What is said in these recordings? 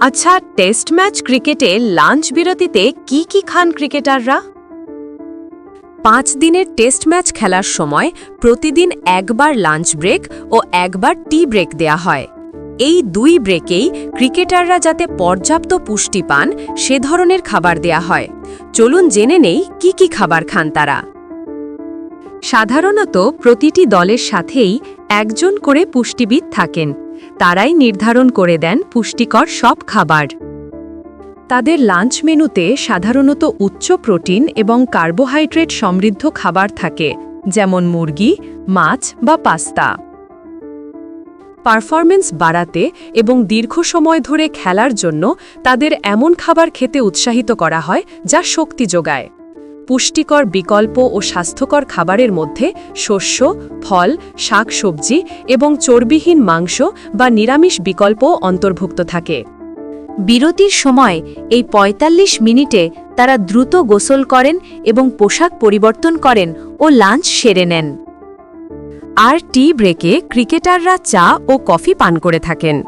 আচ্ছা test match ক্রিকেটে lunch বিরতিতে কি কি খান ক্রিকেটাররা? পাঁচ দিনের টেস্ট ম্যাচ খেলার সময় প্রতিদিন একবার লাঞ্চ ব্রেক ও একবার টি ব্রেক দেয়া হয়। এই দুই ব্রেকেই ক্রিকেটাররা যাতে পর্যাপ্ত পুষ্টি পান, সে ধরনের খাবার দেয়া হয়। চলুন জেনে নেই কি কি খাবার খান তারা। সাধারণত প্রতিটি দলের সাথেই একজন করে পুষ্টিবিদ থাকেন। তারাই নির্ধারণ করে দেন পুষ্টিকর সব খাবার। তাদের লাঞ্চ মেনুতে সাধারণত উচ্চ প্রোটিন এবং কার্বোহাইড্রেট সমৃদ্ধ খাবার থাকে, যেমন মুরগি, মাছ বা পাস্তা। পারফরমেন্স বাড়াতে এবং দীর্ঘ সময় ধরে খেলার জন্য তাদের এমন খাবার খেতে উৎসাহিত করা হয় যা শক্তি যোগায়। পুষ্টিকর বিকল্প ও স্বাস্থ্যকর খাবারের মধ্যে শস্য, ফল, শাকসবজি এবং চর্বিহীন মাংস বা নিরামিষ বিকল্প অন্তর্ভুক্ত থাকে। বিরতির সময় এই ৪৫ মিনিটে তারা দ্রুত গোসল করেন এবং পোশাক পরিবর্তন করেন ও লাঞ্চ সেরে নেন। আর টি ব্রেকে ক্রিকেটাররা চা ও কফি পান করে থাকেন।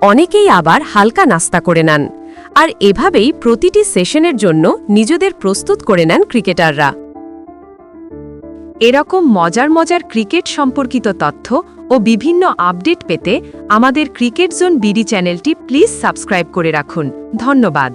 অনেকেই আবার হালকা নাস্তা করে নেন। আর এভাবেই প্রতিটি সেশনের জন্য নিজেদের প্রস্তুত করে নেন ক্রিকেটাররা। এরকম মজার মজার ক্রিকেট সম্পর্কিত তথ্য ও বিভিন্ন আপডেট পেতে আমাদের ক্রিকেট জোন বিডি চ্যানেলটি প্লিজ সাবস্ক্রাইব করে রাখুন। ধন্যবাদ।